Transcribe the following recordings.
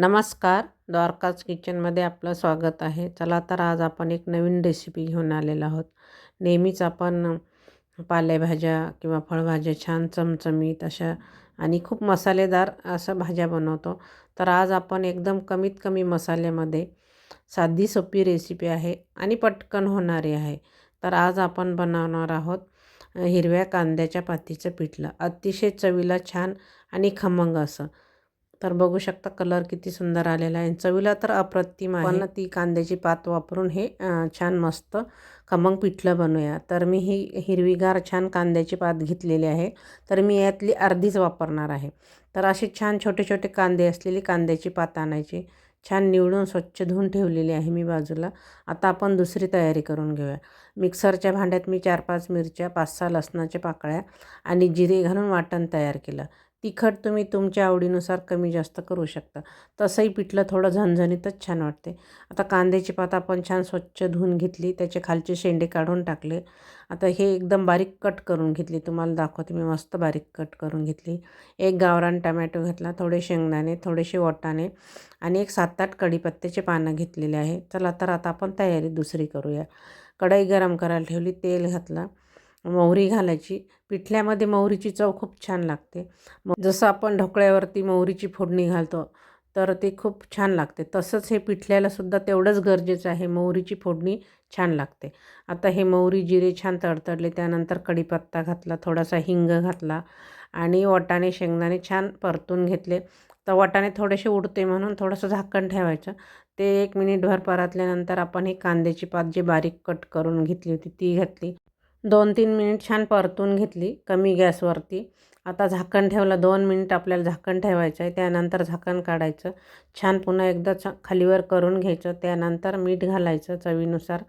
नमस्कार. द्वारकाच किचनमध्ये आपलं स्वागत आहे. चला तर आज आपण एक नवीन रेसिपी घेऊन आलेलो आहोत. नेहमीच आपण पालेभाज्या किंवा फळभाज्या छान चमचमीत अशा आणि खूप मसालेदार असं भाज्या बनवतो. तर आज आपण एकदम कमीत कमी मसाल्यामध्ये साधी सोपी रेसिपी आहे आणि पटकन होणारी आहे. तर आज आपण बनवणार आहोत हिरव्या कांद्याच्या पातीचं पिठलं. अतिशय चवीला छान आणि खमंग असं. तर बघू शकता कलर किती सुंदर आलेला आहे. चवीला तर अप्रतिम आहे. पण ती कांद्याची पात वापरून हे छान मस्त खमंग पिठलं बनवूया. तर मी ही हिरवीगार छान कांद्याची पात घेतलेली आहे. तर मी यातली अर्धीच वापरणार आहे. तर असे छान छोटे छोटे कांदे असलेली कांद्याची पात आणायची. छान निवडून स्वच्छ धुवून ठेवलेली आहे मी बाजूला. आता आपण दुसरी तयारी करून घेऊया. मिक्सरच्या भांड्यात मी चार पाच मिरच्या पाच सहा लसणाच्या पाकळ्या आणि जिरे घालून वाटण तयार केलं. तिखट तुम्ही तुमच्या आवडीनुसार कमी जास्त करू शकता. तसंही पिठलं थोडं झणझणीतच छान वाटते. आता कांद्याची पात आपण छान स्वच्छ धुवून घेतली त्याचे खालचे शेंडे काढून टाकले. आता हे एकदम बारीक कट करून घेतली. तुम्हाला दाखवते मी मस्त बारीक कट करून घेतली. एक गावरान टमॅटो घेतला थोडे शेंगदाणे थोडेसे वाटाणे आणि एक सात आठ कढीपत्त्याचे पानं घेतलेले आहे. चला तर आता आपण तयारी दुसरी करूया. कढई गरम करायला ठेवली तेल घातला. मोहरी घालायची. पिठल्यामध्ये मोहरीची चव खूप छान लागते. मग जसं आपण ढोकळ्यावरती मोहरीची फोडणी घालतो तर ते खूप छान लागते. तसंच हे पिठल्यालासुद्धा तेवढंच गरजेचं आहे. मोहरीची फोडणी छान लागते. आता हे मोहरी जिरे छान तडतडले त्यानंतर कढीपत्ता घातला थोडासा हिंग घातला आणि वाटाणे शेंगदाणे छान परतून घेतले. तर वाटाणे थोडेसे उडते म्हणून थोडंसं झाकण ठेवायचं. ते एक मिनिटभर परतल्यानंतर आपण हे कांद्याची पात जी बारीक कट करून घेतली होती ती घातली. दोन तीन मिनिट छान परतून घेतली कमी गॅसवरती. आता झाकण ठेवलं दोन मिनिट आपल्याला झाकण ठेवायचं आहे त्यानंतर झाकण काढायचं. छान पुन्हा एकदा छ खालीवर करून घ्यायचं त्यानंतर मीठ घालायचं चवीनुसार.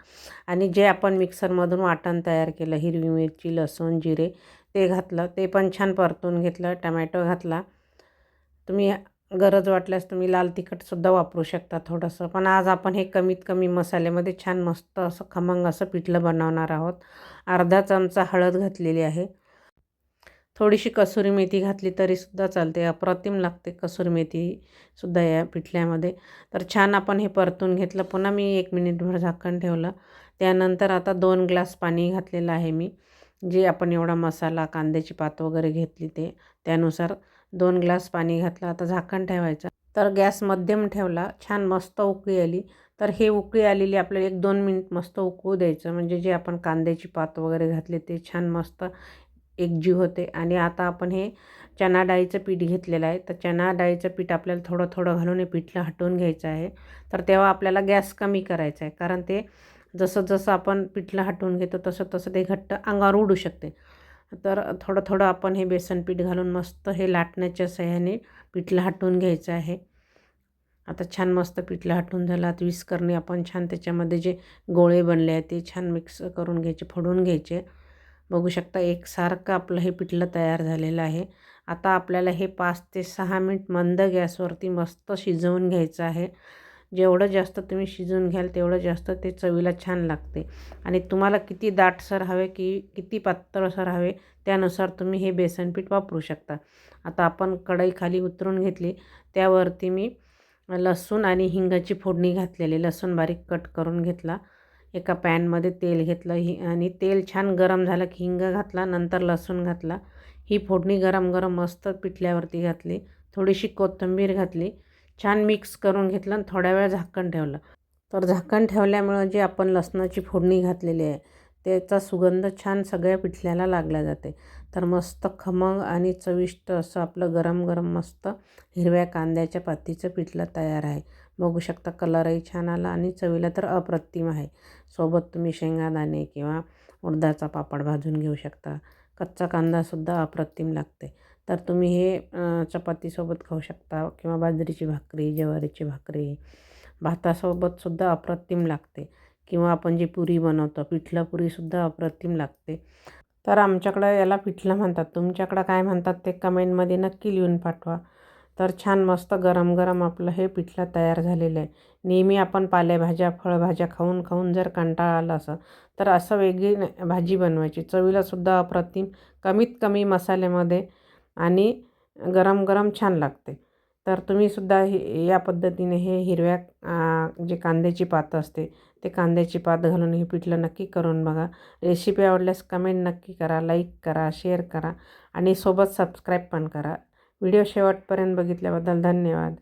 आणि जे आपण मिक्सरमधून वाटण तयार केलं हिरवी मिरची लसूण जिरे ते घातलं ते पण छान परतून घेतलं टमॅटो घातला. तुम्ही गरज वाटल्यास तुम्ही लाल तिखटसुद्धा वापरू शकता थोडंसं. पण आज आपण हे कमीत कमी मसाल्यामध्ये छान मस्त असं खमंग असं पिठलं बनवणार आहोत. अर्धा चमचा हळद घातलेली आहे. थोडीशी कसुरी मेथी घातली तरीसुद्धा चालते. अप्रतिम लागते कसुरी मेथीसुद्धा या पिठल्यामध्ये. तर छान आपण हे परतून घेतलं. पुन्हा मी एक मिनिटभर झाकण ठेवलं. त्यानंतर आता दोन ग्लास पाणी घातलेलं आहे मी. जे आपण एवढा मसाला कांद्याची पात वगैरे घेतली ते. त्यानुसार दोन ग्लास पाणी घातलं. आता झाकण ठेवायचं. तर गॅस मध्यम ठेवला छान मस्त उकळी आली. तर हे उकळी आलेली आपल्याला एक दोन मिनिट मस्त उकळू द्यायचं. म्हणजे जे आपण कांद्याची पात वगैरे घातले ते छान मस्त एकजीव होते. आणि आता आपण हे चना डाळीचं पीठ घेतलेलं आहे. तर चना डाळीचं पीठ आपल्याला थोडं थोडं घालून हे पिठलं हटवून घ्यायचं आहे. तर तेव्हा आपल्याला गॅस कमी करायचा आहे. कारण ते जसं जसं आपण पिठलं हटवून घेतो तसं तसं ते घट्ट अंगावर उडू शकते. तर थोडं थोडं आपण हे बेसन पीठ घालून मस्त हे लाटण्याच्या सहाय्याने पिठलं हटवून घ्यायचं आहे. आता छान मस्त पिठलं हटून झालं. आता विस्करणी आपण छान त्याच्यामध्ये जे गोळे बनले आहेत ते छान मिक्स करून घ्यायचे फोडून घ्यायचे. बघू शकता एकसारखं आपलं हे पिठलं तयार झालेलं आहे. आता आपल्याला हे पाच ते सहा मिनिट मंद गॅसवरती मस्त शिजवून घ्यायचं आहे. जेवढं जास्त तुम्ही शिजून घ्याल तेवढं जास्त ते चवीला छान लागते. आणि तुम्हाला किती दाटसर हवे की किती पातळसर हवे त्यानुसार तुम्ही हे बेसनपीठ वापरू शकता. आता आपण कढई खाली उतरून घेतली त्यावरती मी लसूण आणि हिंगाची फोडणी घातलेली. लसूण बारीक कट करून घेतला. एका पॅनमध्ये तेल घेतलं. ही आणि तेल छान गरम झालं की हिंग घातला नंतर लसूण घातला. ही फोडणी गरम गरम मस्त पिठल्यावरती घातली. थोडीशी कोथिंबीर घातली. छान मिक्स करून घेतलं आणि थोड्या वेळ झाकण ठेवलं. तर झाकण ठेवल्यामुळं जे आपण लसणाची फोडणी घातलेली आहे त्याचा सुगंध छान सगळ्या पिठल्याला लागला जाते. तर मस्त खमंग आणि चविष्ट असं आपलं गरम गरम मस्त हिरव्या कांद्याच्या पातीचं पिठलं तयार आहे. बघू शकता कलरही छान आला आणि चवीला तर अप्रतिम आहे. सोबत तुम्ही शेंगादाणे किंवा उडदाचा पापड भाजून घेऊ शकता. कच्चा कांदासुद्धा अप्रतिम लागते. तर तुम्ही हे चपातीसोबत खाऊ शकता किंवा बाजरीची भाकरी ज्वारीची भाकरी भातासोबतसुद्धा अप्रतिम लागते. किंवा आपण जी पुरी बनवतो पिठलं पुरीसुद्धा अप्रतिम लागते. तर आमच्याकडं याला पिठलं म्हणतात. तुमच्याकडं काय म्हणतात ते कमेंटमध्ये नक्की लिहून पाठवा. तर छान मस्त गरम गरम आपलं हे पिठलं तयार झालेलं आहे. नेहमी आपण पालेभाज्या फळभाज्या खाऊन खाऊन जर कंटाळा आला असं तर असं वेगळी भाजी बनवायची. चवीलासुद्धा अप्रतिम. कमीत कमी मसाल्यामध्ये आणि गरम गरम छान लागते. तर तुम्हीसुद्धा हे या पद्धतीने हे हिरव्या जे कांद्याची पात असते ते कांद्याची पात घालून हे पिठलं नक्की करून बघा. रेसिपी आवडल्यास कमेंट नक्की करा लाईक करा शेअर करा आणि सोबत सबस्क्राईब पण करा. व्हिडिओ शेवटपर्यंत बघितल्याबद्दल धन्यवाद.